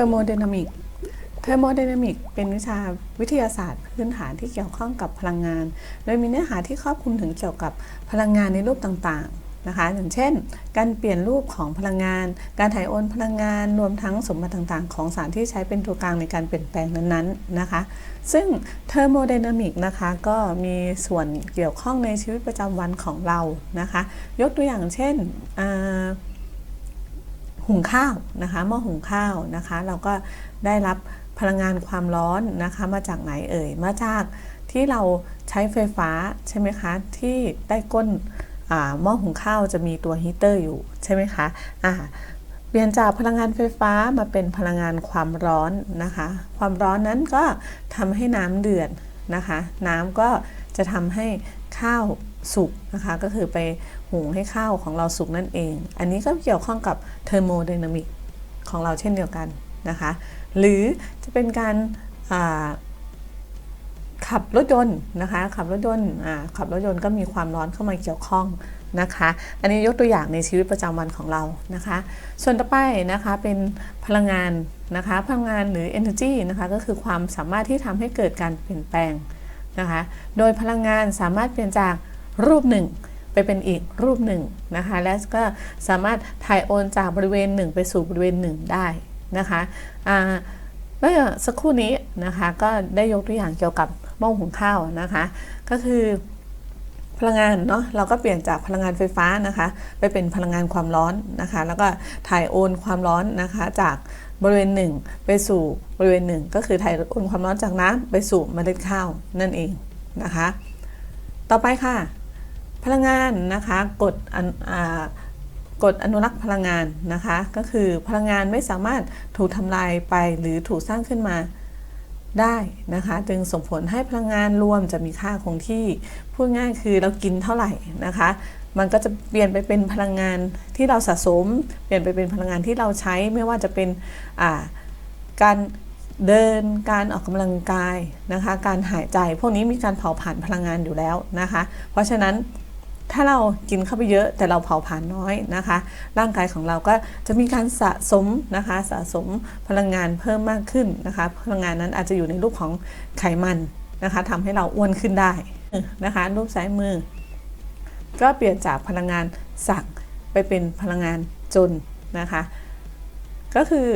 อร์โมไดนามิก เทอร์โมไดนามิกเป็นวิชาวิทยาศาสตร์พื้นฐานที่เกี่ยวข้องกับพลังงาน โดยมีเนื้อหาที่ครอบคลุมถึงเกี่ยวกับพลังงานในรูปต่างๆนะคะ อย่างเช่น การเปลี่ยนรูปของพลังงาน การถ่ายโอนพลังงาน รวมทั้งสมบัติต่างๆ ของสารที่ใช้เป็นตัวกลางในการเปลี่ยนแปลงนั้นๆนะคะ ซึ่งเทอร์โมไดนามิกนะคะก็มีส่วนเกี่ยวข้องในชีวิตประจำวันของเรานะคะ ยกตัวอย่างเช่นอ่า หุงข้าวนะคะหม้อหุงข้าวนะคะ เราก็ได้รับพลังงานความร้อนนะคะมาจากไหนเอ่ยมาจากที่เราใช้ไฟฟ้าใช่ไหมคะที่ใต้ก้นหม้อหุงข้าวจะมีตัวฮีเตอร์อยู่ใช่ไหมคะอ่าเปลี่ยนจากพลังงานไฟฟ้ามาเป็นพลังงานความร้อนนะคะ ความร้อนนั้นก็ทำให้น้ำเดือดนะคะ น้ำก็จะทำให้ข้าว สุกนะคะก็คือไปหุงให้ข้าวของเราสุกนั่นเอง อันนี้ก็เกี่ยวข้องกับเทอร์โมไดนามิกของเราเช่นเดียวกันนะคะหรือจะเป็นการขับรถยนต์นะคะขับรถยนต์ขับรถยนต์ก็มีความร้อนเข้ามาเกี่ยวข้องนะคะ อันนี้ยกตัวอย่างในชีวิตประจำวันของเรานะคะ ส่วนต่อไปนะคะเป็นพลังงานนะคะพลังงานหรือ energy นะคะก็คือความสามารถที่ทำให้เกิดการเปลี่ยนแปลงนะคะ โดยพลังงานสามารถเปลี่ยนจาก รูปหนึ่ง ไปเป็นอีกรูปหนึ่งนะคะ และก็สามารถถ่ายโอนจากบริเวณหนึ่งไปสู่บริเวณหนึ่งได้นะคะอ่าเมื่อสักครู่นี้นะคะก็ได้ยกตัวอย่างเกี่ยวกับหม้อหุงข้าวนะคะ ก็คือพลังงานเนาะเราก็เปลี่ยนจากพลังงานไฟฟ้านะคะ ไปเป็นพลังงานความร้อนนะคะ แล้วก็ถ่ายโอนความร้อนนะคะจากบริเวณหนึ่งไปสู่บริเวณหนึ่งก็คือถ่ายโอนความร้อนจากน้ำไปสู่เมล็ดข้าวนั่นเองนะคะ ต่อไปค่ะ พลังงานนะคะกฎอันอ่ากฎอนุรักษ์พลังงานนะคะ ก็คือพลังงานไม่สามารถถูกทำลายไปหรือถูกสร้างขึ้นมาได้นะคะ จึงส่งผลให้พลังงานรวมจะมีค่าคงที่ พูดง่ายคือเรากินเท่าไหร่นะคะ มันก็จะเปลี่ยนไปเป็นพลังงานที่เราสะสม เปลี่ยนไปเป็นพลังงานที่เราใช้ไม่ว่าจะเป็นการเดินการออกกำลังกายนะคะ การหายใจ พวกนี้มีการเผาผลาญพลังงานอยู่แล้วนะคะ เพราะฉะนั้น ถ้าเรากินเข้าไปเยอะแต่เราเผาผลาญน้อยนะคะ ร่างกายของเราก็จะมีการสะสมนะคะ สะสมพลังงานเพิ่มมากขึ้นนะคะ พลังงานนั้นอาจจะอยู่ในรูปของไขมันนะคะทำให้เราอ้วนขึ้นได้นะคะ รูปซ้ายมือ ก็เปลี่ยนจากพลังงานสักไปเป็นพลังงานจนนะคะ ก็คือ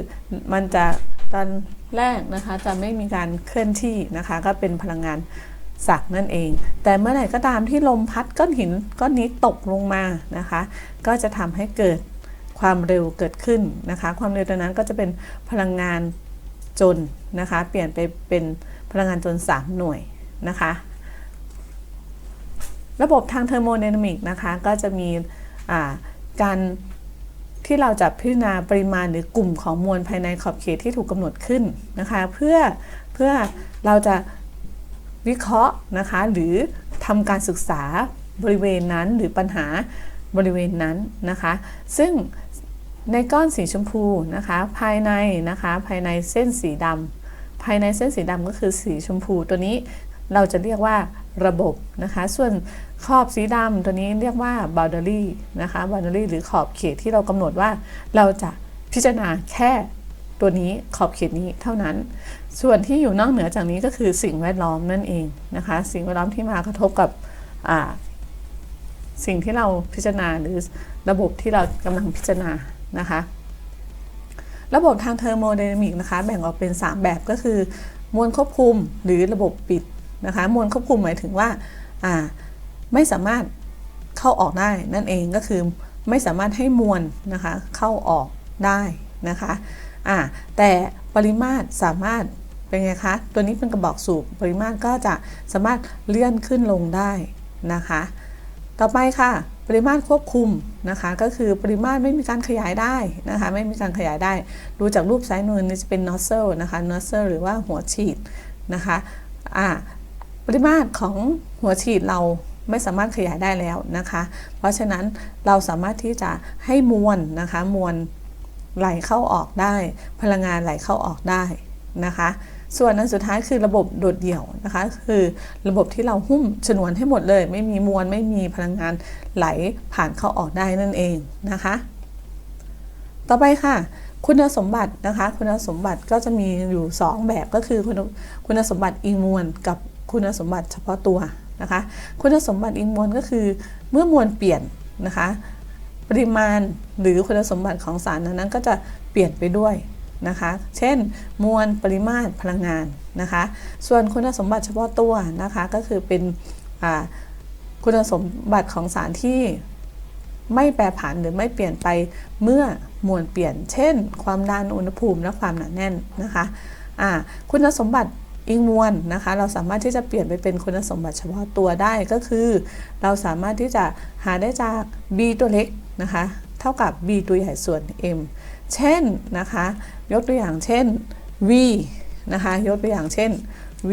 มันจะตอนแรกนะคะจะไม่มีการเคลื่อนที่นะคะ ก็เป็นพลังงาน สักนั่นเอง แต่เมื่อไหร่ก็ตามที่ลมพัดก้อนหินก้อนนี้ตกลงมานะคะ ก็จะทำให้เกิดความเร็วเกิดขึ้นนะคะ ความเร็วตัวนั้นก็จะเป็นพลังงานจนนะคะ เปลี่ยนไปเป็นพลังงานจน 3 หน่วยนะคะ ระบบทางเทอร์โมไดนามิกนะคะก็จะมีการที่เราจะพิจารณาปริมาณหรือกลุ่มของมวลภายในขอบเขตที่ถูกกำหนดขึ้นนะคะ เพื่อเพื่อเราจะ วิเคราะห์นะคะ หรือทำการศึกษาบริเวณนั้นหรือปัญหาบริเวณนั้นนะคะ ซึ่งในก้อนสีชมพูนะคะ ภายในนะคะภายในเส้นสีดำภายในเส้นสีดำก็คือสีชมพูตัวนี้เราจะเรียกว่าระบบนะคะ ส่วนขอบสีดำตัวนี้เรียกว่า boundary นะคะ boundary หรือขอบเขตที่เรากำหนดว่าเราจะพิจารณาแค่ ตัวนี้ขอบเขตนี้เท่านั้น ส่วนที่อยู่นอกเหนือจากนี้ก็คือสิ่งแวดล้อมนั่นเองนะคะ สิ่งแวดล้อมที่มากระทบกับสิ่งที่เราพิจารณาหรือระบบที่เรากำลังพิจารณานะคะ ระบบทางเทอร์โมไดนามิกนะคะ แบ่งออกเป็น 3 แบบก็คือ มวลควบคุมหรือระบบปิดนะคะ มวลควบคุมหมายถึงว่าไม่สามารถเข้าออกได้นั่นเองก็คือไม่สามารถให้มวลนะคะเข้าออกได้นะคะ อ่าแต่ปริมาตรสามารถเป็นไงคะ ตัวนี้เป็นกระบอกสูบปริมาตรก็จะสามารถเลื่อนขึ้นลงได้นะคะ ต่อไปค่ะ ปริมาตรควบคุมนะคะ ก็คือปริมาตรไม่มีการขยายได้นะคะ ไม่มีการขยายได้ ดูจากรูปซ้ายมือนี่จะเป็น nozzle นะคะ nozzle หรือว่าหัวฉีดนะคะอ่าปริมาตรของหัวฉีดเราไม่สามารถขยายได้แล้วนะคะ เพราะฉะนั้นเราสามารถที่จะให้มวลนะคะมวล ไหลเข้าออกได้ พลังงานไหลเข้าออกได้นะคะ ส่วนอันสุดท้ายคือระบบโดดเดี่ยวนะคะ คือระบบที่เราหุ้มฉนวนให้หมดเลย ไม่มีมวลไม่มีพลังงานไหลผ่านเข้าออกได้นั่นเองนะคะ ต่อไปค่ะคุณสมบัตินะคะ คุณสมบัติก็จะมีอยู่ 2 แบบก็คือคุณคุณสมบัติอิงมวลกับคุณสมบัติเฉพาะตัวนะคะ คุณสมบัติอิงมวลก็คือเมื่อมวลเปลี่ยนนะคะ ริมาณหรือคุณสมบัติของสารนั้นก็จะเปลี่ยนไปด้วยนะคะ เช่น มวลปริมาตรพลังงานนะคะ ส่วนคุณสมบัติเฉพาะตัวนะคะก็คือเป็นคุณสมบัติของสารที่ไม่แปรผันหรือไม่เปลี่ยนไปเมื่อมวลเปลี่ยน เช่น ความดันอุณหภูมิและความหนาแน่นนะคะคุณสมบัติอิงมวลนะคะ เราสามารถที่จะเปลี่ยนไปเป็นคุณสมบัติเฉพาะตัวได้ก็คือ เราสามารถที่จะหาได้จาก b ตัวเล็ก นะคะ เท่ากับ b ตัวใหญ่ส่วน m เช่นนะคะ ยกตัวอย่างเช่น v นะคะ ยกตัวอย่างเช่น v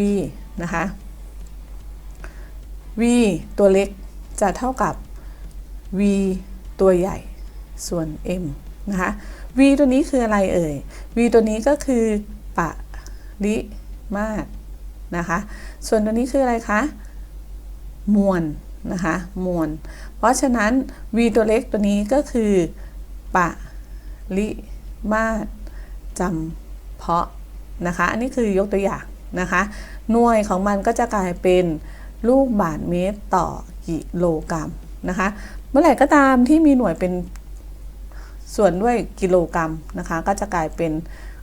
นะคะ v ตัวเล็กจะเท่ากับ v ตัวใหญ่ส่วน m นะคะ v ตัวนี้คืออะไรเอ่ย v ตัวนี้ก็คือปริมาตรนะคะ ส่วนตัวนี้คืออะไรคะ มวล นะคะมวล เพราะฉะนั้น v ตัวเล็กตัวนี้ก็คือ ปริมาตรจำเพาะนะคะ อันนี้คือยกตัวอย่างนะคะ หน่วยของมันก็จะกลายเป็นลูกบาทเมตรต่อกิโลกรัมนะคะ เมื่อไหร่ก็ตามที่มีหน่วยเป็นส่วนด้วยกิโลกรัมนะคะ ก็จะกลายเป็น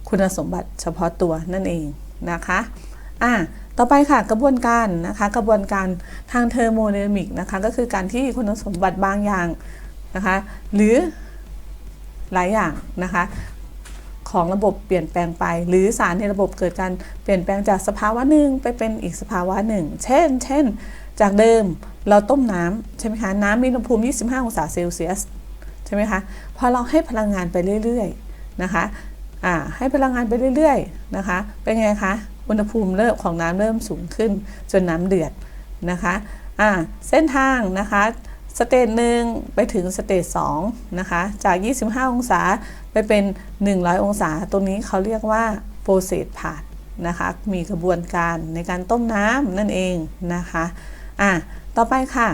คุณสมบัติเฉพาะตัวนั่นเองนะคะ อะ ต่อไปค่ะกระบวนการนะคะกระบวนการทางเทอร์โมไดนามิกนะคะก็คือการที่คุณสมบัติบางอย่างนะคะหรือหลายอย่างนะคะของระบบเปลี่ยนแปลงไป หรือสารในระบบเกิดการเปลี่ยนแปลงจากสภาวะหนึ่งไปเป็นอีกสภาวะหนึ่ง เช่น เช่น จากเดิมเราต้มน้ำใช่ไหมคะน้ำมีอุณหภูมิ 25 องศาเซลเซียสใช่ไหมคะพอเราให้พลังงานไปเรื่อยๆนะคะอ่าให้พลังงานไปเรื่อยๆนะคะเป็นไงคะ อุณหภูมิเริ่มของน้ำเริ่มสูงขึ้น จนน้ำเดือดนะคะอ่าเส้นทางนะคะสเตจหนึ่งไปถึงสเตจสองนะคะจาก 25 องศาไปเป็น 100 องศาตรงนี้เขาเรียกว่าโปรเซสผ่านนะคะมีกระบวนการในการต้มน้ำนั่นเองนะคะอะต่อไปค่ะ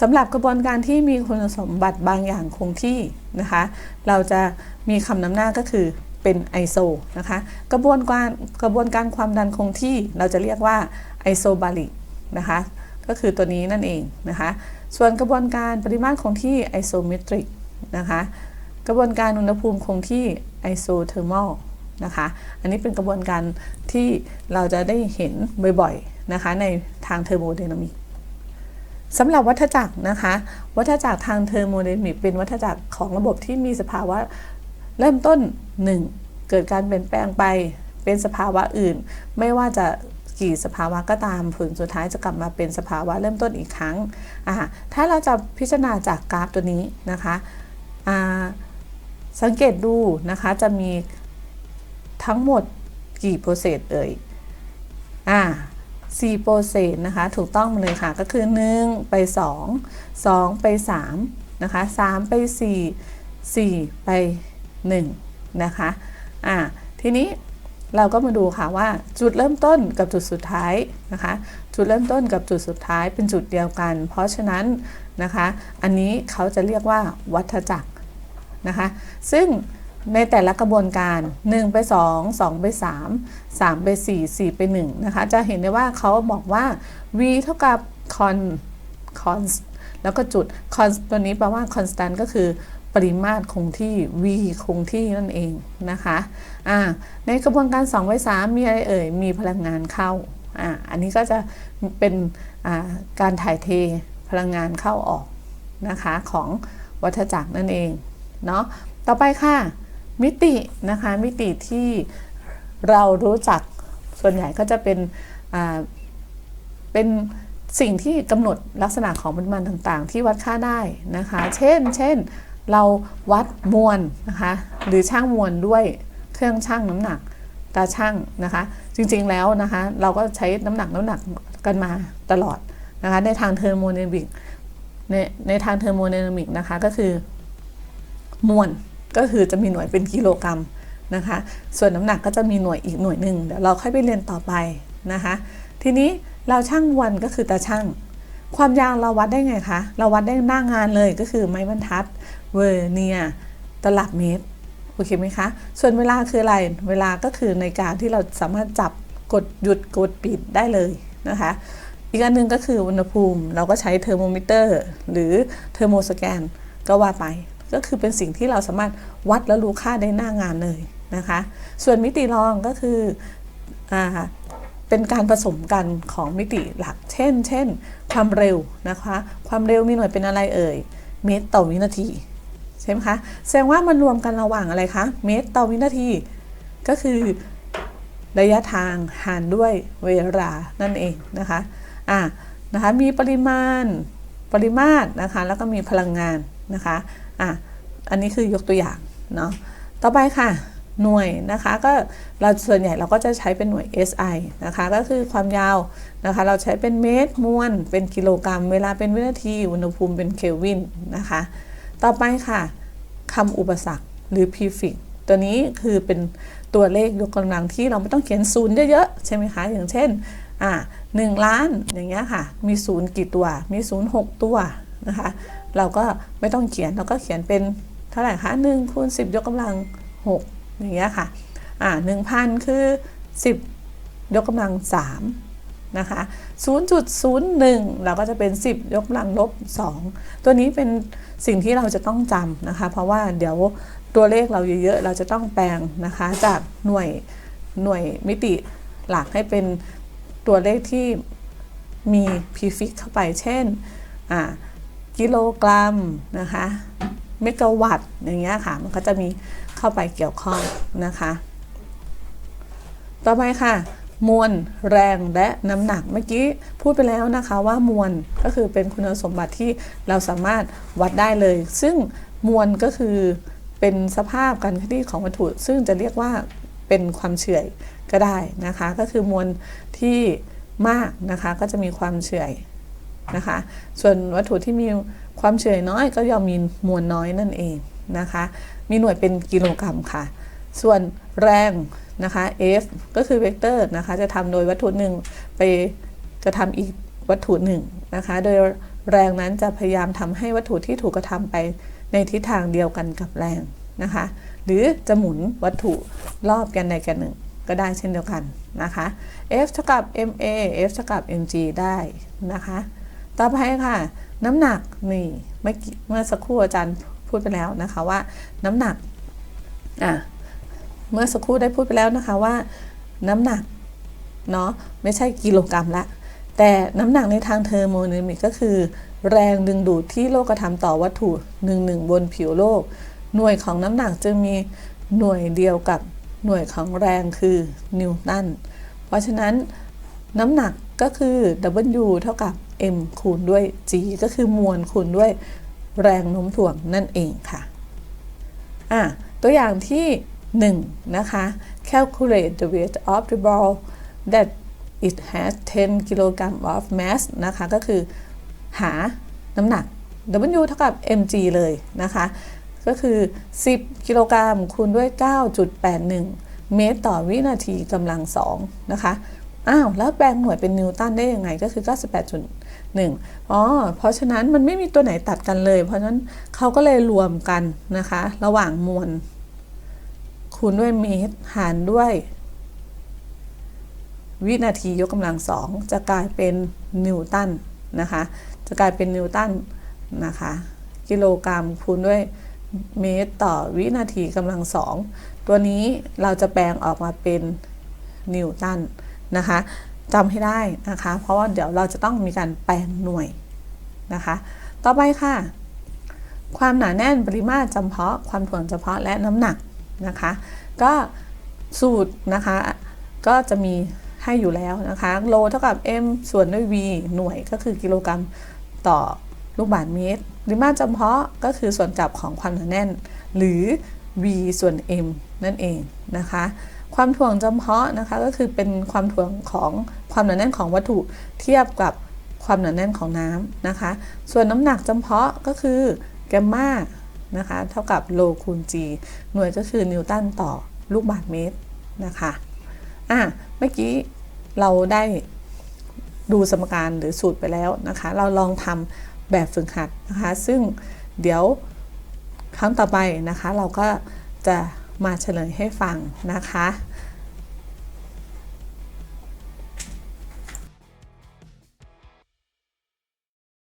สำหรับกระบวนการที่มีคุณสมบัติบางอย่างคงที่นะคะ เราจะมีคำนำหน้าก็คือ เป็นไอโซนะคะ กระบวนการกระบวนการความดันคงที่เราจะเรียกว่าไอโซบาริกนะคะ ก็คือตัวนี้นั่นเองนะคะ ส่วนกระบวนการปริมาตรคงที่ไอโซเมตริกนะคะ กระบวนการอุณหภูมิคงที่ไอโซเทอร์มอลนะคะ อันนี้เป็นกระบวนการที่เราจะได้เห็นบ่อยๆนะคะในทางเทอร์โมไดนามิกสำหรับวัฏจักรนะคะ วัฏจักรทางเทอร์โมไดนามิกเป็นวัฏจักรของระบบที่มีสภาวะ เริ่มต้น 1 เกิดการเปลี่ยนแปลงไปเป็นสภาวะอื่น ไม่ว่าจะกี่สภาวะก็ตามผลสุดท้ายจะกลับมาเป็นสภาวะเริ่มต้นอีกครั้งอ่าถ้าเราจะพิจารณาจากกราฟตัวนี้นะคะอ่าสังเกตดูนะคะจะมีทั้งหมดกี่โปรเซสเอ่ยอ่า4โปรเซสนะคะถูกต้องเลยค่ะก็คือ 1 ไป 2 2 ไป3นะคะ3ไป 4 4 ไป 1นะคะอ่าทีนี้เราก็มาดูค่ะว่าจุดเริ่มต้นกับจุดสุดท้ายนะคะ จุดเริ่มต้นกับจุดสุดท้ายเป็นจุดเดียวกัน เพราะฉะนั้นนะคะ อันนี้เขาจะเรียกว่าวัฏจักรนะคะ ซึ่งในแต่ละกระบวนการ 1 ไป 2 2 ไป 3 3 ไป 4 4 ไป 1 นะคะ จะเห็นได้ว่าเขาบอกว่า v เท่ากับ con const แล้วก็จุด const ตัวนี้แปลว่า constant ก็คือปริมาตรคงที่ v คงที่นั่นเองนะคะอ่าในกระบวนการ2ไป3มีอะไรเอ่ย มีพลังงานเข้าอ่าอันนี้ก็จะเป็นอ่าการถ่ายเทพลังงานเข้าออกนะคะของวัฏจักรนั่นเองเนาะ ต่อไปค่ะ มิตินะคะมิติที่เรารู้จักส่วนใหญ่ก็จะเป็นอ่าเป็น สิ่งที่กำหนดลักษณะของปริมาณต่างๆ ที่วัดค่าได้นะคะ เช่น เช่น เราวัดมวลนะคะ หรือช่างมวลด้วยเครื่องช่างน้ำหนัก ตาช่างนะคะ จริงๆแล้วนะคะ เราก็ใช้น้ำหนักน้ำหนักกันมาตลอดนะคะ ในทางเทอร์โมไดนามิกในในทางเทอร์โมไดนามิกนะคะก็คือ มวลก็คือจะมีหน่วยเป็นกิโลกรัมนะคะ ส่วนน้ำหนักก็จะมีหน่วยอีกหน่วยหนึ่งเดี๋ยวเราค่อยไปเรียนต่อไปนะคะ ทีนี้ เราช่างวันก็คือตาช่าง ความยาวเราวัดได้ไงคะ เราวัดได้หน้างานเลยก็คือไม้บรรทัด เวอร์เนียตลับเมตร โอเคไหมคะ ส่วนเวลาคืออะไร เวลาก็คือในการที่เราสามารถจับกดหยุดกดปิดได้เลยนะคะ อีกอันหนึ่งก็คืออุณหภูมิ เราก็ใช้เทอร์โมมิเตอร์หรือเทอร์โมสแกนก็ว่าไป ก็คือเป็นสิ่งที่เราสามารถวัดและรู้ค่าได้หน้างานเลยนะคะ ส่วนมิติรองก็คืออ่า เป็นการผสมกันของมิติหลัก เช่น เช่น ความเร็วนะคะ ความเร็วมีหน่วยเป็นอะไรเอ่ย เมตรต่อวินาที ใช่ไหมคะ แสดงว่ามันรวมกันระหว่างอะไรคะ เมตรต่อวินาที ก็คือระยะทางหารด้วยเวลานั่นเองนะคะ อ่า นะคะ มีปริมาณ ปริมาตรนะคะ แล้วก็มีพลังงานนะคะ อะอันนี้คือยกตัวอย่างเนาะ ต่อไปค่ะ หน่วยนะคะก็เราส่วนใหญ่เราก็จะใช้เป็นหน่วย SI นะคะก็คือความยาวนะคะเราใช้เป็นเมตรมวลเป็นกิโลกรัม เวลาเป็นวินาทีอุณหภูมิเป็นเคลวินนะคะต่อไปค่ะคำอุปสรรคหรือ prefix ตัวนี้คือเป็นตัวเลขยกกำลังที่เราไม่ต้องเขียนศูนย์เยอะๆใช่ไหมคะอย่างเช่นอ่าหนึ่งล้านอย่างเงี้ยค่ะมีศูนย์กี่ตัวมีศูนย์หกตัวนะคะเราก็ไม่ต้องเขียนเราก็เขียนเป็นเท่าไหร่คะหนึ่งคูณสิบยกกำลังหก อย่างเงี้ยค่ะอ่าหนึ่งพันคือสิบยกกำลังสามนะคะ0.01 เราก็จะเป็น 10 ยกกำลังลบ 2 ตัวนี้เป็นสิ่งที่เราจะต้องจำนะคะ เพราะว่าเดี๋ยวตัวเลขเราเยอะๆ เราจะต้องแปลงนะคะจากหน่วยหน่วยมิติหลักให้เป็นตัวเลขที่มี prefix เข้าไปเช่นกิโลกรัมนะคะเมกะวัตต์อย่างเงี้ยค่ะ มันก็จะมี เข้าไปเกี่ยวข้องนะคะ ต่อไปค่ะ มวลแรงและน้ำหนักเมื่อกี้พูดไปแล้วนะคะว่ามวลก็คือเป็นคุณสมบัติที่เราสามารถวัดได้เลย ซึ่งมวลก็คือเป็นสภาพการเคลื่อนที่ของวัตถุ ซึ่งจะเรียกว่าเป็นความเฉื่อยก็ได้นะคะ ก็คือมวลที่มากนะคะก็จะมีความเฉื่อยนะคะ ส่วนวัตถุที่มีความเฉื่อยน้อยก็ย่อมมีมวลน้อยนั่นเองนะคะ มีหน่วยเป็นกิโลกรัมค่ะ ส่วนแรงนะคะ F ก็คือเวกเตอร์นะคะ จะทำโดยวัตถุหนึ่งไปจะทำอีกวัตถุหนึ่งนะคะ โดยแรงนั้นจะพยายามทำให้วัตถุที่ถูกกระทำไปในทิศทางเดียวกันกับแรงนะคะ หรือจะหมุนวัตถุรอบกันใดกันหนึ่งก็ได้เช่นเดียวกันนะคะ F เท่ากับ ma F เท่ากับ mg ได้นะคะ ต่อไปค่ะ น้ำหนักนี่เมื่อเมื่อสักครู่อาจารย์ พูดไปแล้วนะคะว่าน้ำหนักอะเมื่อสักครู่ได้พูดไปแล้วนะคะว่าน้ำหนักเนาะไม่ใช่กิโลกรัมละแต่น้ำหนักในทางเทอร์โมไดนามิกก็คือ แรงดึงดูดที่โลกกระทำต่อวัตถุหนึ่งหนึ่งบนผิวโลก หน่วยของน้ำหนักจึงมีหน่วยเดียวกับหน่วยของแรงคือนิวตันเพราะฉะนั้นน้ำหนักก็คือ W เท่ากับ m คูณด้วย g ก็คือมวลคูณด้วย แรงโน้มถ่วงนั่นเองค่ะอะตัวอย่างที่ 1 นะคะ calculate the weight of the ball that it has 10 kg of mass นะคะ ก็คือหาน้ำหนัก W เท่ากับ mg เลยนะคะ ก็คือ 10 กิโลกรัมคูณด้วย 9.81 เมตรต่อวินาทีกำลัง2นะคะ อ้าว แล้วแปลงหน่วยเป็นนิวตันได้ยังไงก็คือ 1อ๋อเพราะฉะนั้นมันไม่มีตัวไหนตัดกันเลย เพราะฉะนั้นเขาก็เลยรวมกันนะคะ ระหว่างมวลคูณด้วยเมตรหารด้วย วินาทียกกำลังสองจะกลายเป็นนิวตันนะคะ จะกลายเป็นนิวตันนะคะ กิโลกรัมคูณด้วยเมตรต่อวินาทีกำลังสองตัวนี้เราจะแปลงออกมาเป็นนิวตันนะคะ จำให้ได้นะคะ เพราะว่าเดี๋ยวเราจะต้องมีการแปลงหน่วยนะคะ ต่อไปค่ะ ความหนาแน่นปริมาตรจำเพาะ ความถ่วงจำเพาะและน้ำหนักนะคะ ก็สูตรนะคะ ก็จะมีให้อยู่แล้วนะคะ โลเท่ากับ m ส่วนด้วย v หน่วยก็คือกิโลกรัมต่อลูกบาศก์เมตรปริมาตรจำเพาะก็คือส่วนกลับของความหนาแน่น หรือ v ส่วน m นั่นเองนะคะ ความถ่วงจำเพาะนะคะก็คือเป็นความถ่วงของความหนาแน่นของวัตถุเทียบกับความหนาแน่นของน้ำนะคะ ส่วนน้ำหนักจำเพาะก็คือแกมมานะคะเท่ากับโลคูณ g หน่วยก็คือนิวตันต่อลูกบาศก์เมตรนะคะอะเมื่อกี้เราได้ดูสมการหรือสูตรไปแล้วนะคะ เราลองทำแบบฝึกหัดนะคะ ซึ่งเดี๋ยวครั้งต่อไปนะคะ เราก็จะ มาเฉลยให้ฟังนะคะ